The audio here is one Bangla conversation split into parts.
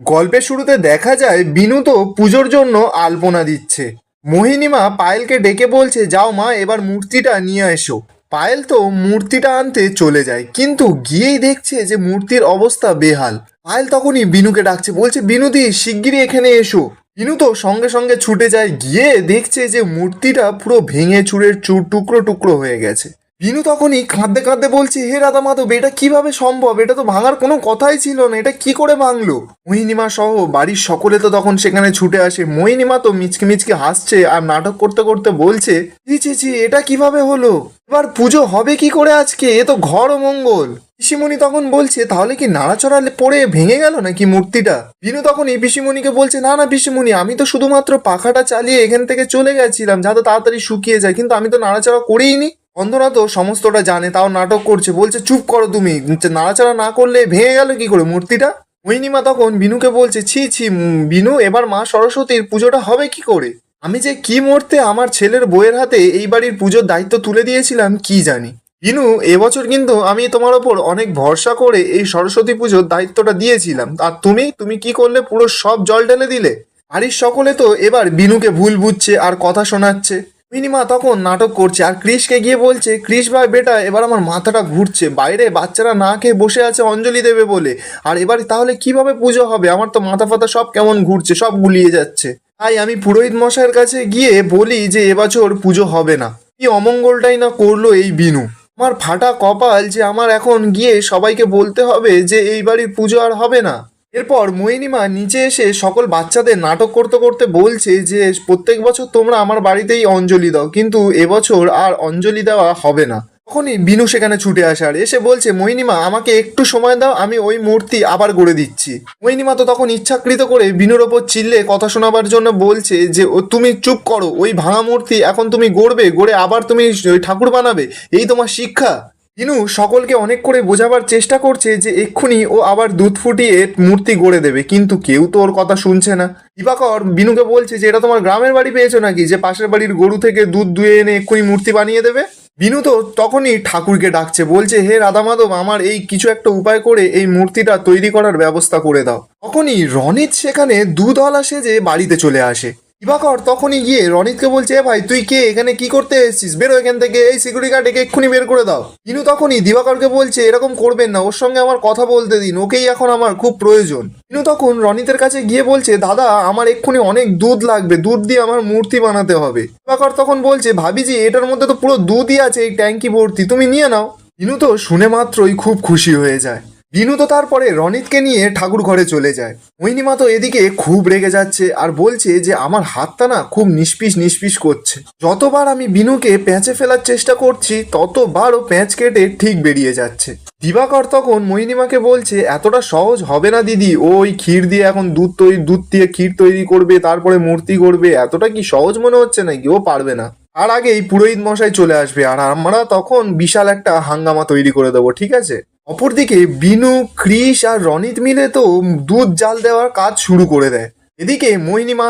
গল্পের শুরুতে দেখা যায় বিনু তো পুজোর জন্য আলপনা দিচ্ছে। মোহিনীমা পায়েলকে ডেকে বলছে, যাও মা, এবার মূর্তিটা নিয়ে এসো। পায়েল তো মূর্তিটা আনতে চলে যায়, কিন্তু গিয়েই দেখছে যে মূর্তির অবস্থা বেহাল। পায়েল তখনই বিনুকে ডাকছে, বলছে, বিনুদি, শিগগিরই এখানে এসো। বিনু তো সঙ্গে সঙ্গে ছুটে যায়, গিয়ে দেখছে যে মূর্তিটা পুরো ভেঙে চুরের চুর টুকরো টুকরো হয়ে গেছে। বিনু তখনই কাঁদতে কাঁদতে বলছে, হে রাধা মাধব, এটা কীভাবে সম্ভব? এটা তো ভাঙার কোনো কথাই ছিল না, এটা কি করে ভাঙলো? মোহিনীমা সহ বাড়ির সকলে তো তখন সেখানে ছুটে আসে। মোহিনীমা তো মিচকে মিচকে হাসছে আর নাটক করতে করতে বলছে, ছি ছি ছি, এটা কীভাবে হলো? এবার পুজো হবে কি করে আজকে? এ তো ঘর মঙ্গল। পিসিমণি তখন বলছে, তাহলে কি নাড়াচড়া পড়ে ভেঙে গেল নাকি মূর্তিটা? বিনু তখন এই পিসিমণিকে বলছে, না না, পিসিমণি, আমি তো শুধুমাত্র পাখাটা চালিয়ে এখান থেকে চলে গেছিলাম যাতে তাড়াতাড়ি শুকিয়ে যায়, কিন্তু আমি তো নাড়াচাড়া করিনি অন্ধনা তো সমস্তটা জানে, তাও নাটক করছে, বলছে, চুপ করো তুমি। নাড়াচাড়া না করলে ভেঙে গেল কি করে মূর্তিটা? মৈনিমা তখন বিনুকে বলছে, ছি ছি বিনু, এবার মা সরস্বতীর পুজোটা হবে কি করে? আমি যে কি মুহূর্তে আমার ছেলের বইয়ের হাতে এই বাড়ির পুজোর দায়িত্ব তুলে দিয়েছিলাম, কি জানি? বিনু, এবছর কিন্তু আমি তোমার ওপর অনেক ভরসা করে এই সরস্বতী পুজোর দায়িত্বটা দিয়েছিলাম। আর তুমি তুমি কি করলে পুরো সব জল ঢেলে দিলে? বাড়ির সকলে তো এবার বিনুকে ভুল বুঝছে আর কথা শোনাচ্ছে। মিনিমা তখন নাটক করছে আর ক্রিসকে গিয়ে বলছে ক্রিস ভাই, বেটা, এবার আমার মাথাটা ঘুরছে। বাইরে বাচ্চারা না খেয়ে বসে আছে অঞ্জলি দেবে বলে। আর এবার তাহলে কীভাবে পুজো হবে? আমার তো মাথা ফাতা সব কেমন ঘুরছে, সব গুলিয়ে যাচ্ছে। তাই আমি পুরোহিত মশাইয়ের কাছে গিয়ে বলি যে, এবছর পুজো হবে না। কি অমঙ্গলটাই না করল এই বিনু। আমার ফাটা কপাল যে আমার এখন গিয়ে সবাইকে বলতে হবে যে, এই বাড়ির পুজো আর হবে না। এরপর মোহিনীমা নিচে এসে সকল বাচ্চাদের নাটক করতে করতে বলছে যে, প্রত্যেক বছর তোমরা আমার বাড়িতেই অঞ্জলি দাও, কিন্তু এবছর আর অঞ্জলি দেওয়া হবে না। তখনই বিনু সেখানে ছুটে আসে আর এসে বলছে, মোহিনীমা, আমাকে একটু সময় দাও, আমি ওই মূর্তি আবার গড়ে দিচ্ছি। মোহিনীমা তো তখন ইচ্ছাকৃত করে বিনুর ওপর চিল্লে কথা শোনাবার জন্য বলছে যে, ও, তুমি চুপ করো, ওই ভাঙা মূর্তি এখন তুমি গড়বে, গড়ে আবার তুমি ঠাকুর বানাবে, এই তোমার শিক্ষা। বিনু সকলকে অনেক করে বোঝাবার চেষ্টা করছে যে এক্ষুনি ও আবার দুধ ফুটিয়ে মূর্তি গড়ে দেবে, কিন্তু কেউ তো ওর কথা শুনছে না। দিবাকর বিনুকে বলছে যে, এটা তোমার গ্রামের বাড়ি পেয়েছ নাকি? যে পাশের বাড়ির গরু থেকে দুধ দুয়ে এনে এক্ষুনি মূর্তি বানিয়ে দেবে? বিনু তো তখনই ঠাকুরকে ডাকছে, বলছে, হে রাধা মাধব, আমার এই কিছু একটা উপায় করে এই মূর্তিটা তৈরি করার ব্যবস্থা করে দাও। তখনই রনিত সেখানে দুধওয়ালা সেজে বাড়িতে চলে আসে। দিবাকর, তখনই গিয়ে রনিতকে বলছে, "এ ভাই, তুই কে? এখানে কি করতে এসেছিস? বেরো এখান থেকে, এই সিকিউরিটি গার্ড একে এক্ষুনি বের করে দাও। ইনু তখনই দিবাকরকে বলছে, এরকম করবেন না, ওর সঙ্গে আমার কথা বলতে দিন, ওকেই এখন আমার খুব প্রয়োজন। ইনু তখন রনিতের কাছে গিয়ে বলছে, দাদা, আমার এক্ষুনি অনেক দুধ লাগবে, দুধ দিয়ে আমার মূর্তি বানাতে হবে। দিবাকর তখন বলছে, ভাবিজি, এটার মধ্যে তো পুরো দুধই আছে, এই ট্যাঙ্কি ভর্তি, তুমি নিয়ে নাও। ইনু তো শুনে মাত্রই খুব খুশি হয়ে যায়। বিনু তো তারপরে রনিতকে নিয়ে ঠাকুর ঘরে চলে যায়। মৈনিমা তো এদিকে খুব রেগে যাচ্ছে আর বলছে যে, আমার হাতটা না খুব নিষ্পিস নিষ্পিস করছে। যতবার আমি বিনুকে প্যাঁচে ফেলার চেষ্টা করছি, ততবারও প্যাঁচ কেটে ঠিক বেরিয়ে যাচ্ছে। দিবাকর তখন মৈনিমাকে বলছে, এতটা সহজ হবে না দিদি ওই ক্ষীর দিয়ে এখন দুধ তৈরি দুধ দিয়ে ক্ষীর তৈরি করবে, তারপরে মূর্তি করবে, এতটা কি সহজ মনে হচ্ছে নাকি? ও পারবে না। আর আগেই পুরোহিত মশাই চলে আসবে, আর আমরা তখন বিশাল একটা হাঙ্গামা তৈরি করে দেবো, ঠিক আছে? অপরদিকে বিনু ক্রিস আর রনিত মিলে তো দুধ জাল দেওয়ার কাজ শুরু করে দেয়। এদিকে মৈনিমা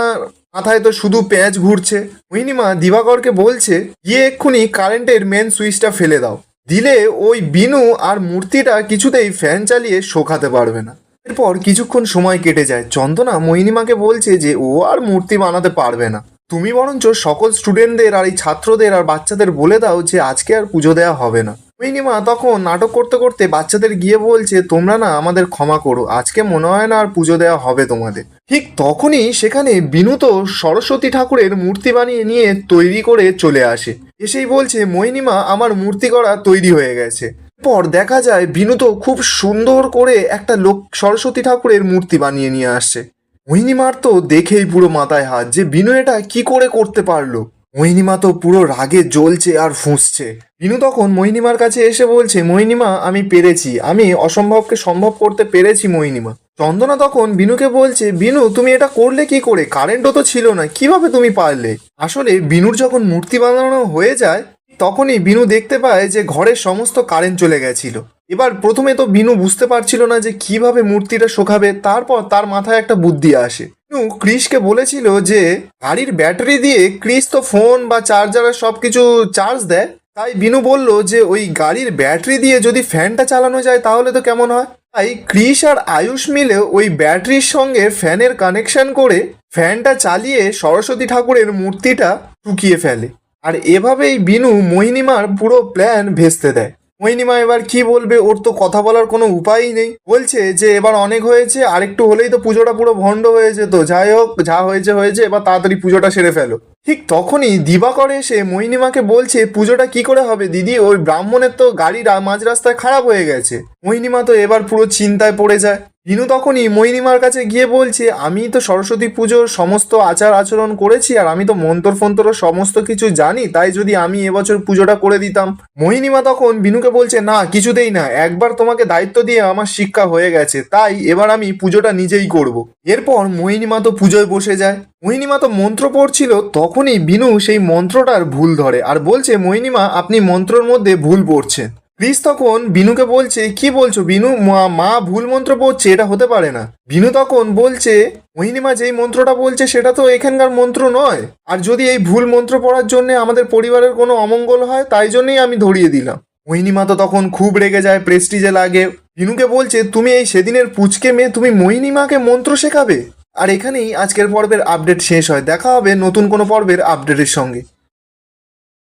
মাথায় তো শুধু পেঁয়াজ ঘুরছে। মৈনিমা দিবাকরকে বলছে, গিয়ে এক্ষুনি কারেন্টের মেন সুইচটা ফেলে দাও। দিলে ওই বিনু আর মূর্তিটা কিছুতেই ফ্যান চালিয়ে শোকাতে পারবে না। এরপর কিছুক্ষণ সময় কেটে যায়। চন্দনা মৈনিমাকে বলছে যে, ও আর মূর্তি বানাতে পারবে না। তুমি বরঞ্চ সকল স্টুডেন্টদের আর এই ছাত্রদের আর বাচ্চাদের বলে দাও যে, আজকে আর পুজো দেওয়া হবে না। মিনিমা তখন নাটক করতে করতে বাচ্চাদের গিয়ে বলছে, তোমরা না আমাদের ক্ষমা করো, আজকে মনে হয় না আর পুজো দেওয়া হবে তোমাদের। ঠিক তখনই সেখানে বিনু তো সরস্বতী ঠাকুরের মূর্তি বানিয়ে নিয়ে তৈরি করে চলে আসে। এসেই বলছে মৈনিমা আমার মূর্তি করা তৈরি হয়ে গেছে। পর দেখা যায় বিনু তো খুব সুন্দর করে একটা লোক, সরস্বতী ঠাকুরের মূর্তি বানিয়ে নিয়ে আসছে। মোহিনীমার তো দেখেই পুরো মাথায় হাত যে, বিনু, এটা কি করে করতে পারল? মোহিনীমা তো পুরো রাগে জ্বলছে আর ফুঁসছে। বিনু তখন মোহিনীমার কাছে এসে বলছে, মোহিনীমা, আমি পেরেছি। আমি অসম্ভবকে সম্ভব করতে পেরেছি, মোহিনীমা। চন্দনা তখন বিনুকে বলছে, বিনু, তুমি এটা করলে কি করে? কারেন্টও তো ছিল না। কীভাবে তুমি পারলে? আসলে বিনুর যখন মূর্তি বানানো হয়ে যায় তখনই বিনু দেখতে পায় যে ঘরের সমস্ত কারেন্ট চলে গেছিল। এবার প্রথমে তো বিনু বুঝতে পারছিল না যে কীভাবে মূর্তিটা শোকাবে, তারপর তার মাথায় একটা বুদ্ধি আসে। বিনু ক্রিসকে বলেছিল যে, গাড়ির ব্যাটারি দিয়ে ক্রিস তো ফোন বা চার্জারের সব কিছু চার্জ দেয়। তাই বিনু বলল যে, ওই গাড়ির ব্যাটারি দিয়ে যদি ফ্যানটা চালানো যায় তাহলে তো কেমন হয়? তাই ক্রিস আর আয়ুষ মিলে ওই ব্যাটারির সঙ্গে ফ্যানের কানেকশন করে ফ্যানটা চালিয়ে সরস্বতী ঠাকুরের মূর্তিটা টুকিয়ে ফেলে। আর এভাবেই বিনু মোহিনীমার পুরো প্ল্যান ভেস্তে দেয়। মোহিনীমা এবার কি বলবে, ওর তো কথা বলার কোনো উপায়ই নেই। বলছে যে, এবার অনেক হয়েছে, আরেকটু হলেই তো পুজোটা পুরো ভণ্ড হয়েছে তো যাই হোক, যা হয়েছে হয়েছে, এবার তাড়াতাড়ি পুজোটা সেরে ফেলো। ঠিক তখনই দিবাকর এসে মোহিনীমাকে বলছে, পুজোটা কি করে হবে দিদি? ওই ব্রাহ্মণের তো গাড়িরা মাঝ রাস্তায় খারাপ হয়ে গেছে। মোহিনীমা তো এবার পুরো চিন্তায় পড়ে যায়। বিনু তখনই মোহিনীমার কাছে গিয়ে বলছে, আমি তো সরস্বতী পুজোর সমস্ত আচার আচরণ করেছি, আর আমি তো মন্তর ফন্তর সমস্ত কিছু জানি, তাই যদি আমি এবছর পুজোটা করে দিতাম। মোহিনীমা তখন বিনুকে বলছে, না, কিছুতেই না। একবার তোমাকে দায়িত্ব দিয়ে আমার শিক্ষা হয়ে গেছে, তাই এবার আমি পুজোটা নিজেই করব। এরপর মোহিনীমা তো পুজোয় বসে যায়। মোহিনীমা তো মন্ত্র পড়ছিল, তখনই বিনু সেই মন্ত্রটার ভুল ধরে আর বলছে, মোহিনীমা, আপনি মন্ত্রর মধ্যে ভুল পড়ছেন। ক্রিস তখন বিনুকে বলছে, কি বলছো বিনু? মা ভুল মন্ত্র পড়ছে, এটা হতে পারে না। বিনু তখন বলছে, মোহিনীমা যেই মন্ত্রটা বলছে, সেটা তো এখানকার মন্ত্র নয়। আর যদি এই ভুল মন্ত্র পড়ার জন্য আমাদের পরিবারের কোনো অমঙ্গল হয়, তাই জন্যই আমি ধরিয়ে দিলাম। মোহিনীমা তো তখন খুব রেগে যায় প্রেস্টিজে লাগে। বিনুকে বলছে, তুমি এই সেদিনের পুচকে মেয়ে, তুমি মোহিনীমাকে মন্ত্র শেখাবে? আর এখানেই আজকের পর্বের আপডেট শেষ হয়। দেখা হবে নতুন কোনো পর্বের আপডেটের সঙ্গে।